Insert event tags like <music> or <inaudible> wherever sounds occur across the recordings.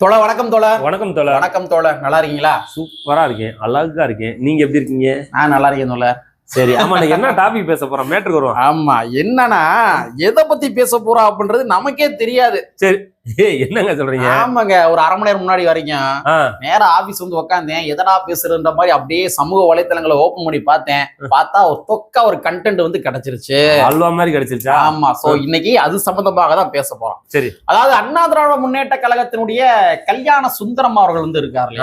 தோழ வணக்கம் தோழ. வணக்கம் தோழர் வணக்கம் தோழ. நல்லா இருக்கீங்களா? சூப்பரா இருக்கேன். அழகா இருக்கேன். நீங்க எப்படி இருக்கீங்க? நான் நல்லா இருக்கேன் தோழ. சரி ஆமா என்ன டாபிக் பேச போறோம்? மேட்ருக்கு வருவோம். ஆமா என்னன்னா எதை பத்தி பேச போறோம் அப்படின்றது நமக்கே தெரியாது. ஏய் என்னங்க சொல்றீங்க? ஆமாங்க ஒரு அரை மணி நேரம் முன்னாடி வரைக்கும் நேரா ஆபீஸ் வந்து உட்காந்தேன் எதனா பேசுறன்ற மாதிரி அப்படியே சமூக வலைத்தளங்களை ஓபன் பண்ணி பார்த்தேன். பார்த்தா ஒரு தொக்கா ஒரு கண்டென்ட் வந்து கிடைச்சிருச்சு. அல்வா மாதிரி கிடைச்சிருச்சா? ஆமா சோ இன்னைக்கு அது சம்பந்தமாக தான் பேச போறோம். சரி. அதாவது அண்ணா திராவிட முன்னேற்ற கழகத்தினுடைய கல்யாண சுந்தரம் அவர்கள் வந்து இருக்காரு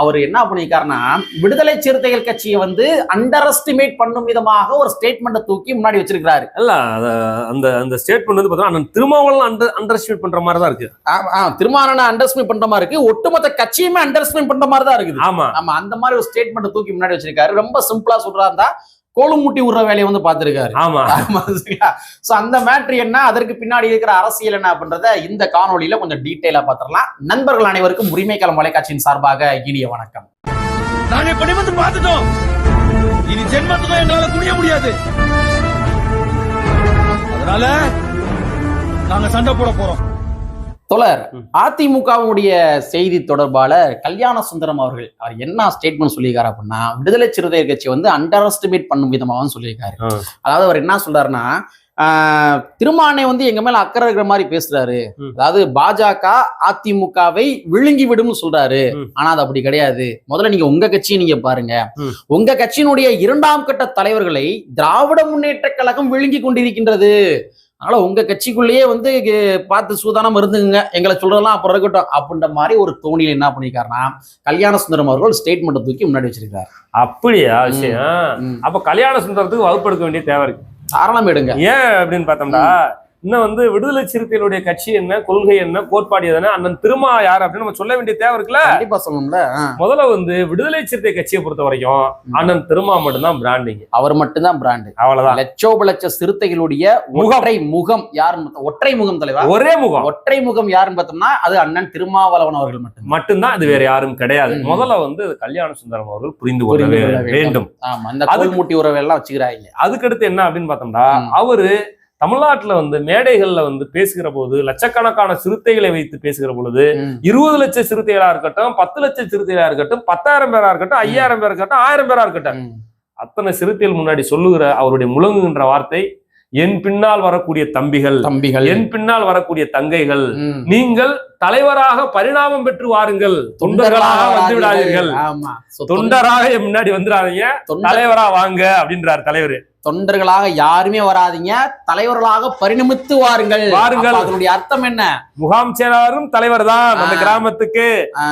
அவர் என்ன பண்ணிருக்காருன்னா விடுதலை சிறுத்தைகள் கட்சியை வந்து அண்டர் எஸ்டிமேட் பண்ணும் விதமாக ஒரு ஸ்டேட்மெண்ட்டை தூக்கி முன்னாடி வச்சிருக்காரு இல்ல அந்த அந்த ஸ்டேட்மெண்ட் வந்து பார்த்தா திருமாவளவன் அண்டர் எஸ்டிமேட் பண்ற மாதிரி தான் இருக்கு. திருமாவளவனை அண்டர் எஸ்டிமேட் பண்ற மாதிரி இருக்கு. ஒட்டுமொத்த கட்சியுமே அண்டர் எஸ்டிமேட் பண்ற மாதிரி தான் இருக்குது. ஆமா. ஆமா அந்த மாதிரி ஒரு ஸ்டேட்மெண்ட்டை தூக்கி முன்னாடி வச்சிருக்காரு. ரொம்ப சிம்பிளா சொல்றாருந்தா கோலுமுட்டி விடுற வேலையை வந்து பார்த்திருக்காரு. ஆமா. சோ அந்த மேட்ரு என்ன? அதற்கு பின்னாடி இருக்கிற அரசியல் என்ன அப்படின்றத இந்த காணொளியில கொஞ்சம் டீட்டெயிலா பார்த்திடலாம். நண்பர்கள் அனைவருக்கும் உரிமைக்களம் தொலைக்காட்சியின் சார்பாக இனிய வணக்கம். நாங்க இப்ப நிமிர்ந்து பார்த்துட்டோம். இனி ஜென்மத்துக்கும் எங்களால குனிய முடியாது. அதனால நாங்க சண்டை போட போறோம். தொடர். அதிமுகவுடைய செய்தி தொடர்பாளர் கல்யாண சுந்தரம் அவர்கள் அவர் என்ன ஸ்டேட்மெண்ட் சொல்லியிருக்காரு அப்படின்னா விடுதலை சிறுத்தைகள் கட்சி வந்து அண்டர் எஸ்டிமேட் பண்ணும் விதமாகவும் சொல்லியிருக்காரு. அதாவது அவர் என்ன சொல்றாருன்னா திருமானே வந்து எங்க மேல அக்கறை இருக்கிற மாதிரி பேசுறாரு. அதாவது பாஜக அதிமுகவை விழுங்கி விடும்னு சொல்றாரு. ஆனா அது அப்படி கிடையாது முதல்ல நீங்க உங்க கட்சியை நீங்க பாருங்க. உங்க கட்சியினுடைய இரண்டாம் கட்ட தலைவர்களை திராவிட முன்னேற்ற கழகம் விழுங்கி கொண்டிருக்கின்றது அதனால உங்க கட்சிக்குள்ளேயே வந்து பார்த்து சூதானம் இருந்துங்க எங்களை சொல்றதெல்லாம் அப்புறம் இருக்கட்டும். அப்படின்ற மாதிரி ஒரு தோணியில் என்ன பண்ணிருக்காருன்னா கல்யாண சுந்தரம் அவர்கள் ஸ்டேட்மெண்ட் தூக்கி முன்னாடி வச்சிருக்காரு அப்படியா? விஷயம். அப்ப கல்யாண சுந்தரத்துக்கு வகுப்படுக்க வேண்டிய தேவை இருக்கு. தாராளம் எடுங்க. ஏன் அப்படின்னு பார்த்தோம்னா இன்னும் வந்து விடுதலை சிறுத்தைகளுடைய கட்சி என்ன கொள்கை என்ன கோட்பாடு எதுனா அண்ணன் திருமா யார் அப்படின்னு நம்ம சொல்ல வேண்டிய தேவை இருக்குல்ல? கண்டிப்பா சொல்லணும்ல. முதல்ல வந்து விடுதலை சிறுத்தை கட்சியை பொறுத்த வரைக்கும். அண்ணன் திருமா மட்டும்தான் பிராண்டிங் அவர் மட்டும்தான் பிராண்டு அவ்வளவுதான். லட்சோப லட்ச சிறுத்தைகளுடைய. ஒற்றை முகம் பார்த்தா- ஒற்றை முகம் தலைவா? ஒரே முகம். ஒற்றை முகம் யாருன்னு பார்த்தோம்னா அது அண்ணன் திருமாவளவன் அவர்கள் மட்டும் மட்டும்தான் இது வேற யாரும் கிடையாது. முதல்ல வந்து கல்யாண சுந்தரம் அவர்கள் புரிந்து கொள்ள வேண்டும். ஆமா அந்த கோல்முட்டி உறவு எல்லாம் வச்சுக்கிறாங்க. அதுக்கடுத்து என்ன அப்படின்னு பார்த்தோம்னா. அவரு தமிழ்நாட்டுல வந்து மேடைகள்ல வந்து பேசுகிற போது லட்சக்கணக்கான சிறுத்தைகளை வைத்து பேசுகிற பொழுது. இருபது லட்சம் சிறுத்தைகளா இருக்கட்டும் பத்து லட்சம் சிறுத்தைகளா இருக்கட்டும் பத்தாயிரம் பேரா இருக்கட்டும் ஐயாயிரம் பேரா இருக்கட்டும் ஆயிரம் பேரா இருக்கட்டும். அத்தனை சிறுத்தைகள் முன்னாடி சொல்லுகிற அவருடைய முழங்குகின்ற வார்த்தை என் பின்னால் வரக்கூடிய தம்பிகள் தம்பிகள். என் பின்னால் வரக்கூடிய தங்கைகள். நீங்கள் தலைவராக பரிணாமம் பெற்று வாருங்கள். தொண்டர்களாக வந்து விடாதீர்கள். தொண்டராக முன்னாடி வந்துடாதீங்க. தலைவரா வாங்க அப்படின்றார் தலைவர். தொண்டர்களாக யாருமே வராதீங்க. தலைவர்களாக பரிணமித்து வாருங்கள். வாருங்கள். அதனுடைய அர்த்தம் என்ன? முகாம் செயலாளரும் தலைவர் தான் அந்த. கிராமத்துக்கு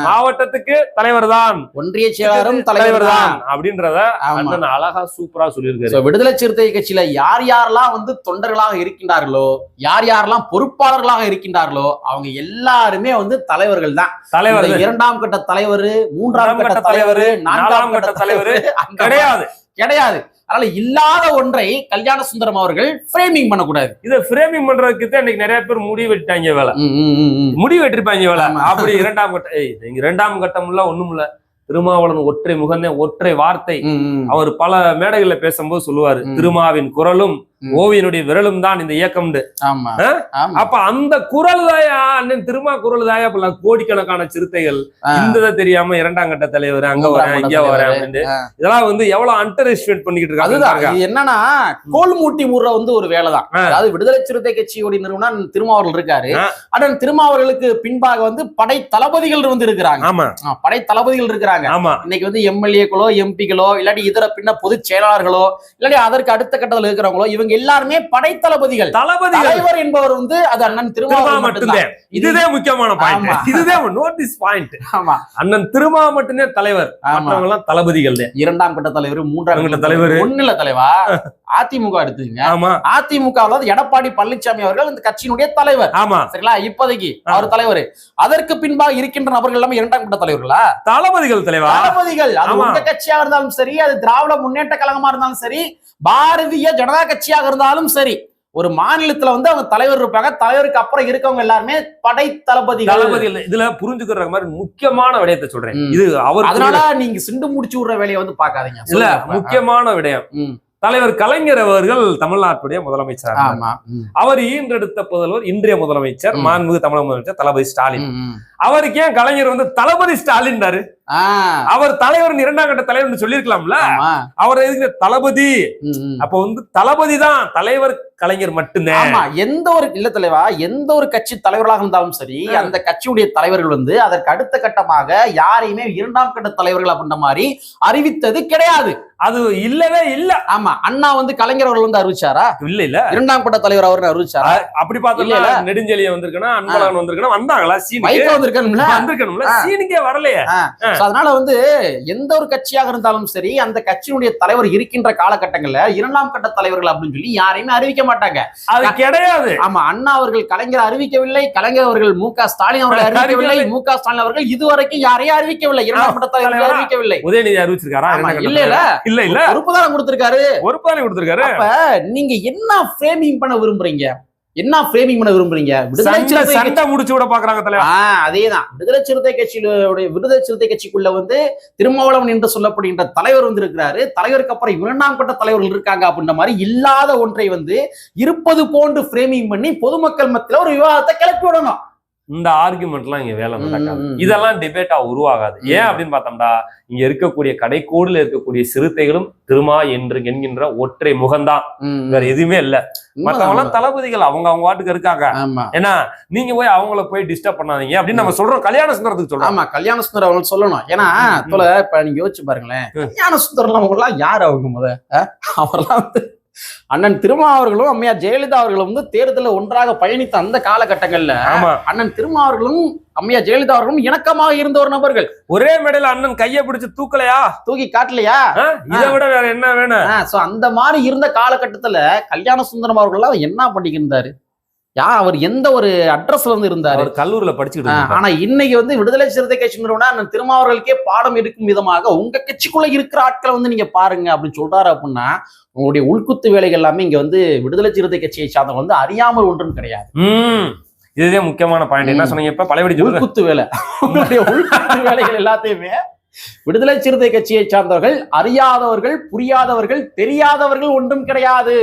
மாவட்டத்துக்கு தலைவர் தான் ஒன்றிய செயலாளரும் தலைவர் தான் அப்படின்றத அண்ணன் அழகா சூப்பரா சொல்லியிருக்காரு. விடுதலை சிறுத்தை கட்சியில யார் யாரெல்லாம் வந்து தொண்டர்களாக இருக்கின்றார்களோ யார் யாரெல்லாம் பொறுப்பாளர்களாக இருக்கின்றார்களோ அவங்க எல்லாருமே வந்து தலைவர்கள் தான் தலைவர். இரண்டாம் கட்ட தலைவர் மூன்றாம் கட்ட தலைவர் நான்காம் கட்ட தலைவர் கிடையாது. கிடையாது. அதனால இல்லாத ஒன்றை கல்யாண சுந்தரம் அவர்கள் ஃப்ரேமிங் பண்ணக்கூடாது இத பிரேமிங் பண்றதுக்கு தான் இன்னைக்கு நிறைய பேர் முடிவு வெட்டிட்டாங்க வேலை ம், ம், ம், ம். முடிவு வெட்டிருப்பாங்க வேலை. அப்படி இரண்டாம் கட்டம் இங்க இரண்டாம் கட்டம் இல்ல ஒண்ணும் இல்ல திருமாவளவன் ஒற்றை முகந்தே ஒற்றை வார்த்தை. அவர் பல மேடைகள்ல பேசும்போது சொல்லுவாரு. திருமாவின் குரலும். ஓவியனுடைய விரலும் தான் இந்த இயக்கம்னு? ஆமா. அப்ப அந்த குரல் தாயா அண்ணன் திருமா குரல் தாயா கோடிக்கணக்கான சிறுத்தைகள். இந்த தெரியாம இரண்டாம் கட்ட தலைவர் அங்க வரேன் இங்க வரேன். அப்படின்னு. இதெல்லாம் வந்து எவ்வளவு அண்டர் எஸ்டிமேட் பண்ணிக்கிட்டு இருக்காங்க அதுதான். என்னன்னா கோல் மூட்டி முறை வந்து ஒரு வேலை தான் ஆ. அதாவது விடுதலை சிறுத்தை கட்சியுடைய நிறுவனம் திருமாவர்கள் இருக்காரு. அண்ணன் திருமாவர்களுக்கு பின்பாக வந்து படை தளபதிகள் வந்து இருக்கிறாங்க. ஆமா. படை தளபதிகள் இருக்கிறாங்க. ஆமா. இன்னைக்கு வந்து எம்எல்ஏக்களோ எம்பிக்களோ இல்லாட்டி இதர பின்ன பொதுச் செயலாளர்களோ இல்லாட்டி அதற்கு அடுத்த கட்டத்தில் இருக்கிறவங்களோ இவங்க எல்லாருமே படை தளபதிகள். தளபதிகள் தலைவர் என்பவர் வந்து அது அண்ணன் திருமா திருமாவளவன் மட்டும்தான். இதுதான் முக்கியமான பாயிண்ட். இதுதான் நோட்டீஸ் பாயிண்ட் ஆமா. அண்ணன் திருமா தலைவர். மற்றவங்க எல்லாம் தளபதிகள். இரண்டாம் கட்ட தலைவர் மூன்றாம் கட்ட தலைவர். ஒண்ணு இல்ல தலைவா? <laughs> அதிமுக எடுத்துங்க ஆமா. அதிமுக எடப்பாடி பழனிசாமி அவர்கள் இந்த கட்சியினுடைய தலைவர். ஆமா. சரிங்களா? இப்போதைக்கு. அவர் தலைவர். அதற்கு பின்பாக இருக்கின்ற நபர்கள் எல்லாமே இரண்டாம் கட்ட தலைவர்களா? தளபதிகள் தலைவா? தளபதிகள். அது. உங்க கட்சியா இருந்தாலும் சரி அது திராவிட முன்னேற்ற கழகமா இருந்தாலும் சரி பாரதிய ஜனதா கட்சியாக இருந்தாலும் சரி ஒரு மாநிலத்துல வந்து அவங்க தலைவர் இருப்பாங்க. தலைவருக்கு அப்புறம் இருக்கவங்க எல்லாருமே படை தளபதிகள். தளபதிகள். இதுல புரிஞ்சுக்கிற மாதிரி முக்கியமான விடயத்தை சொல்றேன். இது அவர் அதனால நீங்க சிண்டு முடிச்சு விடுற வேலையை வந்து பாக்காதீங்க இல்ல. முக்கியமான விடயம். தலைவர் கலைஞர் அவர்கள் தமிழ்நாட்டுடைய முதலமைச்சர் அவர் ஈன்றெடுத்த புதல்வர் இன்றைய முதலமைச்சர். மாண்புமிகு தமிழக முதலமைச்சர் தளபதி ஸ்டாலின். அவருக்கு ஏன் கலைஞர் வந்து தளபதி ஸ்டாலின் அவர் தலைவர் இரண்டாம் கட்ட தலைவர் சொல்லியிருக்கலாம்ல? ஆமா. அவர் எதுக்கு தளபதி. அப்ப வந்து தளபதி தான் தலைவர் கலைஞர் மட்டும்தான் எந்த ஒரு இல்ல தலைவா எந்த ஒரு கட்சி தலைவர்களாக இருந்தாலும் சரி. அந்த கட்சியுடைய தலைவர்கள் வந்து அதற்கு அடுத்த கட்டமாக யாரையுமே இரண்டாம் கட்ட தலைவர்கள் அப்படின்ற மாதிரி அறிவித்தது கிடையாது. அது இல்லவே இல்ல. ஆமா அண்ணா வந்து கலைஞர் அவர்கள் வந்து அறிவிச்சாரா? இல்ல இல்ல. இரண்டாம் கட்ட தலைவர் அவர் அறிவிச்சாரா? அப்படி இல்ல. நெடுஞ்செழிய வந்திருக்கணும் அன்பழகன் வந்திருக்கணும் வந்தாங்களா? சீனுக்கு. வந்திருக்கணும்ல? வந்திருக்கணும்ல. சீனுக்கே வரலையே. அதனால வந்து எந்த ஒரு கட்சியாக இருந்தாலும் சரி அந்த கட்சியினுடைய தலைவர் இருக்கின்ற காலகட்டங்கள்ல இரண்டாம் கட்ட தலைவர்கள் அப்படின்னு சொல்லி யாரையுமே அறிவிக்க மாட்டாங்க. அது கிடையாது. ஆமா அண்ணா அவர்கள் கலைஞர் அறிவிக்கவில்லை கலைஞர் அவர்கள் மு க ஸ்டாலின் அவர்கள் அறிவிக்கவில்லை. மு க ஸ்டாலின் அவர்கள் இதுவரைக்கும் யாரையும் அறிவிக்கவில்லை. இரண்டாம் கட்ட தலைவர்கள் தலைவரா? அறிவிக்கவில்லை. உதயநிதி அறிவிச்சிருக்காரா? இல்ல இல்ல? இல்ல இல்ல. பொறுப்பு தானே கொடுத்திருக்காரு. ஒரு பானை கொடுத்திருக்காரு. அப்ப நீங்க என்ன ஃப்ரேமிங் பண்ண விரும்புறீங்க? என்ன ஃப்ரேமிங் பண்ண விரும்புறீங்க? விடுதலை சிறுத்தை முடிச்சு விட பாக்குறாங்க தலைவர் அதேதான். விடுதலை சிறுத்தை கட்சியிலுடைய விடுதலை சிறுத்தை கட்சிக்குள்ள வந்து திருமாவளவன் என்று சொல்லப்படுகின்ற தலைவர் வந்து இருக்கிறாரு தலைவருக்கு அப்புறம் இரண்டாம் கட்ட தலைவர்கள் இருக்காங்க அப்படின்ற மாதிரி இல்லாத ஒன்றை வந்து இருப்பது போன்று ஃப்ரேமிங் பண்ணி பொதுமக்கள் மத்தியில ஒரு விவாதத்தை கிளப்பி விடணும். இந்த ஆர்குமெண்ட் எல்லாம் இங்க வேலை நடக்காது. இதெல்லாம் டிபேட்டா உருவாகாது. ஏன் அப்படின்னு பார்த்தோம்னா இங்க இருக்கக்கூடிய கடைக்கோடுல இருக்கக்கூடிய சிறுத்தைகளும் திருமா என்று என்கின்ற ஒற்றை முகம்தான். வேற எதுவுமே இல்ல. மத்தவங்க எல்லாம் உண்மைதான். தளபதிகள் அவங்க அவங்க வாட்டுக்கு இருக்காங்க. ஏன்னா நீங்க போய் அவங்கள போய் டிஸ்டர்ப் பண்ணாதீங்க அப்படின்னு நம்ம சொல்றோம். கல்யாண சுந்தரத்துக்கு சொல்றோம். ஆமா கல்யாண சுந்தர் அவர்கள் சொல்லணும். ஏன்னா இப்ப நீங்க யோசிச்சு பாருங்களேன். கல்யாண சுந்தரம் அவங்க எல்லாம் யார் அவங்க முத? அவர்லாம் வந்து அண்ணன் திருமா அவர்களும் அம்மையார் ஜெயலலிதா அவர்களும் வந்து தேர்தலில் ஒன்றாக பயணித்த அந்த காலகட்டங்கள்ல அண்ணன் திருமா அவர்களும் அம்மையார் ஜெயலலிதா அவர்களும் இணக்கமாக இருந்த ஒரு நபர்கள். ஒரே மேடையில அண்ணன் கைய பிடிச்சு தூக்கலையா? தூக்கி காட்டலையா? இதை விட வேற என்ன வேணும்? சோ அந்த மாதிரி இருந்த காலகட்டத்துல கல்யாண சுந்தரம் அவர்கள் என்ன பண்ணிக்கிட்டு இருந்தாரு யா அவர் எந்த ஒரு அட்ரஸ்ல வந்து இருந்தாரு? கல்லூரில இருந்தாரு. ஆனா இன்னைக்கு வந்து விடுதலை சிறுத்தை கட்சி நிறுவனா அண்ணன் திருமாவர்களுக்கே பாடம் எடுக்கும் விதமாக உங்க கட்சிக்குள்ள இருக்கிற ஆட்களை வந்து நீங்க பாருங்க அப்படின்னு சொல்றாரு அப்படின்னா உங்களுடைய உள்குத்து வேலைகள் எல்லாமே இங்க வந்து விடுதலை சிறுத்தை கட்சியை சார்ந்தவங்க வந்து அறியாமல் ஒன்றும் கிடையாது. இதுதான் முக்கியமான பாயிண்ட் என்ன. சொன்னீங்க இப்ப? சொல்லுங்க. உள்குத்து வேலை. உங்களுடைய உள்குத்து வேலைகள் எல்லாத்தையுமே விடுதலை சிறுத்தை கட்சியை சார்ந்தவர்கள் அறியாதவர்கள் புரியாதவர்கள் தெரியாதவர்கள் ஒன்றும் கிடையாது.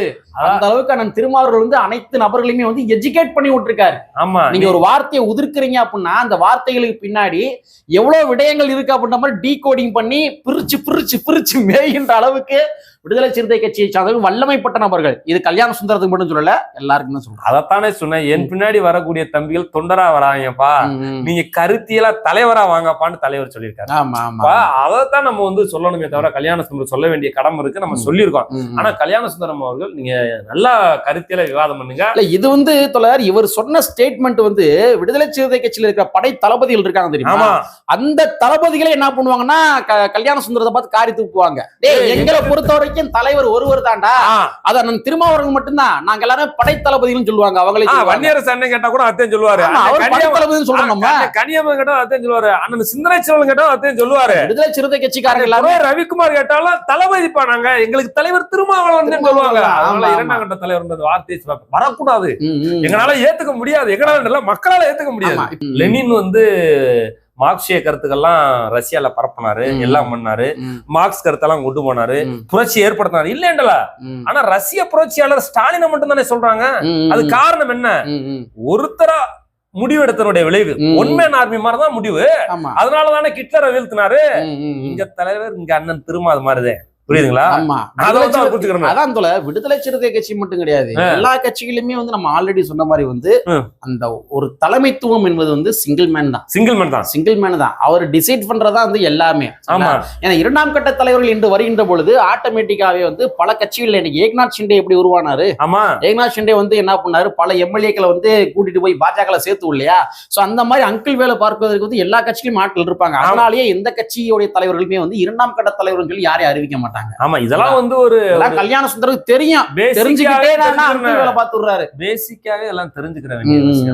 அந்த அளவுக்கு அண்ணன் திருமாவர்கள் வந்து அனைத்து நபர்களையுமே வந்து எஜுகேட் பண்ணி விட்டுருக்காரு. ஆமா நீங்க ஒரு வார்த்தையை உதிர்க்கிறீங்க அப்படின்னா அந்த வார்த்தைகளுக்கு பின்னாடி எவ்வளவு விடயங்கள் இருக்கு அப்படின்ற மாதிரி டீ கோடிங் பண்ணி பிரிச்சு பிரிச்சு பிரிச்சு மேய்கின்ற அளவுக்கு விடுதலை சிறுத்தை கட்சியை சார்ந்தவர்கள் வல்லமைப்பட்ட நபர்கள். இது கல்யாண சுந்தரத்துக்கு மட்டும் சொல்லல எல்லாருக்கும் சொல்றேன் அதத்தானே சொன்னேன். என் பின்னாடி வரக்கூடிய தம்பிகள் தொண்டரா வராங்கப்பா. நீங்க கருத்தியலா தலைவரா வாங்கப்பான்னு தலைவர் சொல்லியிருக்காரு. ஆமா ஆமா. அதைத்தான் நம்ம வந்து சொல்லணுமே தவிர கல்யாண சுந்தரம் சொல்ல வேண்டிய கடமை இருக்கு நம்ம. சொல்லியிருக்கோம். ஆனா கல்யாண சுந்தரம் அவர்கள் நீங்க நல்லா கருத்தியல விவாதம் பண்ணுங்க. இல்ல இது வந்து தொடர் இவர் சொன்ன ஸ்டேட்மெண்ட் வந்து விடுதலை சிறுத்தை கட்சியில இருக்கிற படை தளபதிகள் இருக்காங்க தெரியுமா? அந்த தளபதிகளே என்ன பண்ணுவாங்கன்னா கல்யாண சுந்தரத்தை பார்த்து காரி தூக்குவாங்க. எங்களை பொறுத்த வரைக்கும் தலைவர் ஒருவர் தான்டா. ஆ, அது அண்ணன் திருமாவர்கள் மட்டும்தான். நாங்க எல்லாரும் படை தளபதிகள் சொல்லுவாங்க அவங்களே ஆ, சொல்லுவாங்க. வன்னியரசு அண்ணன் கேட்டா கூட அத்தையும் சொல்லுவாரு. அவர் படை நம்ம. அண்ணன் கனியம்மன் கேட்டா அத்தையும் சொல்லுவாரு. அண்ணன் சிந்தனை செல்வன் கேட்டா அத்தையும் சொல்லுவாரு. விடுதலை சிறுத்தை கட்சிக்காரங்க எல்லாரும் ரவிக்குமார் கேட்டாலும் தளபதி பானாங்க எங்களுக்கு தலைவர் திருமாவளவன் சொல்லுவாங்க. அதனால. இரண்டாம் கட்ட தலைவர் வார்த்தையை வரக்கூடாது. எங்களால ஏத்துக்க முடியாது. எங்களால மக்களால ஏத்துக்க முடியாது. லெனின் வந்து மார்க்சிய கருத்துக்கள்லாம் ரஷ்யால பரப்புனாரு. எல்லாம் பண்ணாரு. மார்க்ஸ் கருத்தெல்லாம் கொண்டு போனாரு. புரட்சி ஏற்படுத்தினாரு. இல்லைன்றல ம், ஆனா ரஷ்ய புரட்சியாளர் ஸ்டாலினை மட்டும் தானே சொல்றாங்க அது காரணம் என்ன. ஒருத்தரா முடிவெடுத்தனுடைய விளைவு. ஒன்மேன் ஆர்மி மாதிரிதான் முடிவு. ஆமா. அதனாலதானே கிட்லரை வீழ்த்தினாரு. இங்க தலைவர் இங்க அண்ணன் திரும்ப அது மாதிரிதான் புரியுதுங்களா. அதான் தோல விடுதலை சிறுத்தை கட்சி மட்டும் கிடையாது. எல்லா கட்சிகளுமே வந்து நம்ம ஆல்ரெடி சொன்ன மாதிரி வந்து. அந்த ஒரு தலைமைத்துவம் என்பது வந்து சிங்கிள் மேன் தான். சிங்கிள் மேன் தான். சிங்கிள் மேன் தான். அவர் டிசைட் பண்றதா வந்து எல்லாமே. ஆமா. ஏன்னா இரண்டாம் கட்ட தலைவர்கள் என்று வருகின்ற பொழுது ஆட்டோமேட்டிக்காவே வந்து பல கட்சிகள் இன்னைக்கு ஏக்நாத் ஷிண்டே எப்படி உருவானாரு? ஏக்நாத் ஷிண்டே வந்து என்ன பண்ணாரு? பல எம்எல்ஏக்களை வந்து கூட்டிட்டு போய் பாஜக சேர்த்து இல்லையா? சோ அந்த மாதிரி அங்கிள் வேலை பார்ப்பதற்கு வந்து எல்லா கட்சியிலும் ஆட்கள் இருப்பாங்க. அதனாலேயே எந்த கட்சியுடைய தலைவர்களுமே வந்து இரண்டாம் கட்ட தலைவர்கள் யாரையும் அறிவிக்க மாட்டாங்க. ஆமா இதெல்லாம் வந்து ஒரு கல்யாண சுந்தருக்கு தெரியும். தெரிஞ்சுக்கிட்டே வேலை பார்த்து விடுறாரு பேசிக்காவே எல்லாம் தெரிஞ்சுக்கிற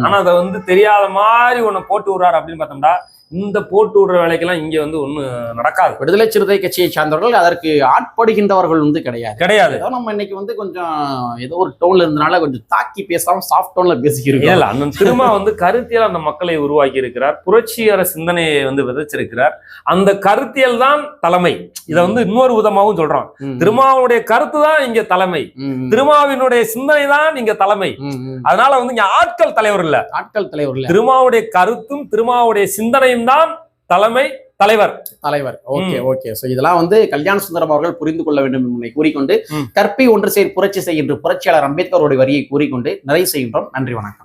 ஆனா அதை வந்து தெரியாத மாதிரி ஒண்ணு போட்டு விடுறாரு அப்படின்னு பார்த்தோம்னா இந்த போட்டு விடுற வேலைக்கெல்லாம் இங்க வந்து ஒண்ணு நடக்காது. விடுதலை சிறுத்தை கட்சியை சார்ந்தவர்கள் அதற்கு ஆட்படுகின்றவர்கள் வந்து கிடையாது. கிடையாது. நம்ம இன்னைக்கு வந்து கொஞ்சம் ஏதோ ஒரு டோன்ல இருந்தனால கொஞ்சம் தாக்கி பேசாம சாஃப்ட் டோன்ல பேசிக்கிறோம் இல்ல அண்ணன் வந்து கருத்தியல் அந்த மக்களை உருவாக்கி இருக்கிறார் புரட்சிகர சிந்தனையை வந்து விதைச்சிருக்கிறார். அந்த கருத்தியல் தான் தலைமை. இதை வந்து இன்னொரு விதமாவும் திரும்பவும் சொல்றோம் ம், திருமாவனுடைய கருத்து தான் இங்க தலைமை. திருமாவினுடைய சிந்தனை தான் இங்க தலைமை. அதனால வந்து இங்க ஆட்கள் தலைவர் இல்ல. ஆட்கள் தலைவர் இல்ல. திருமாவுடைய கருத்தும் திருமாவுடைய சிந்தனையும் தான் தலைமை தலைவர். தலைவர். Okay okay. சோ இதெல்லாம் வந்து கல்யாண சுந்தரம் அவர்கள் புரிந்து கொள்ள வேண்டும் என்பதை கூறிக்கொண்டு. கற்பி ஒன்று சேர் புரட்சி செய்கின்ற புரட்சியாளர் அம்பேத்கருடைய வரியை கூறிக்கொண்டு நிறைவு செய்கின்றோம். நன்றி வணக்கம்.